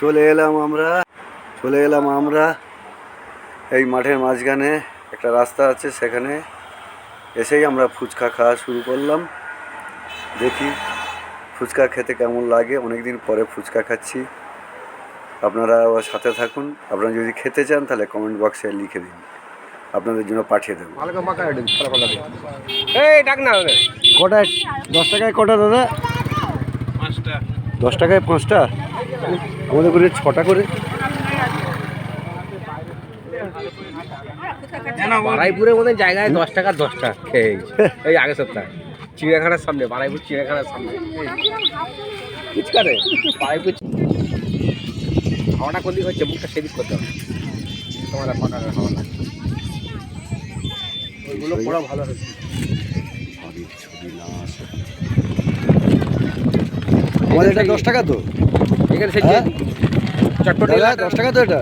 চলে এলাম আমরা চলে এলাম আমরা। এই মাঠের মাঝখানে একটা রাস্তা আছে সেখানে এসেই আমরা ফুচকা খাওয়া শুরু করলাম। দেখি ফুচকা খেতে কেমন লাগে। অনেক দিন পরে ফুচকা খাচ্ছি। আপনারা ওর সাথে থাকুন। আপনারা যদি খেতে চান তাহলে কমেন্ট বক্সে লিখে দিন। আপনাদের জন্য পাঠিয়ে দেবো। কটায়? দশ টাকায় কটা দাদা? দশ টাকায় পাঁচটা? আমাদের করে ছটা করে। বারাইপুরের মধ্যে জায়গায় দশ টাকা দশটা খেয়ে এই আগের সপ্তাহে। চিড়িয়াখানার সামনে, বারাইপুর চিড়িয়াখানার সামনে। ফুচকা রে বারাইপুর হাওয়াটা কোন দিক হচ্ছে? মুখটা সেদিক করতে হবে। তোমার ফাঁকা হাওয়া ওইগুলো পড়া ভালো হচ্ছে আমাদের এটা দশ টাকা তো। এখানে সে হ্যাঁ? চটপটি দশ টাকা তো এটা।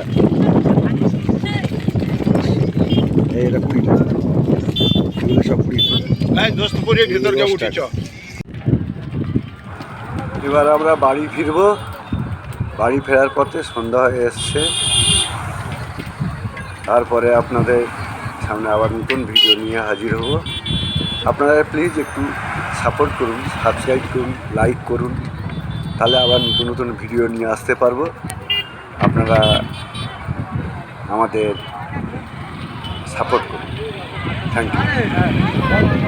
এই এটা কুড়ি টাকা। এগুলো সব কুড়ি টাকা। নাই দোস্ত পুরিয়ে ভিতর যা উঠেছ এবার আমরা বাড়ি ফিরবো। বাড়ি ফেরার পথে সন্ধ্যা হয়ে এসছে। তারপরে আপনাদের সামনে আবার নতুন ভিডিও নিয়ে হাজির হব। আপনারা প্লিজ একটু সাপোর্ট করুন সাবস্ক্রাইব করুন লাইক করুন। তাহলে আবার নতুন নতুন ভিডিও নিয়ে আসতে পারব। আপনারা আমাদের সাপোর্ট করুন। Thank you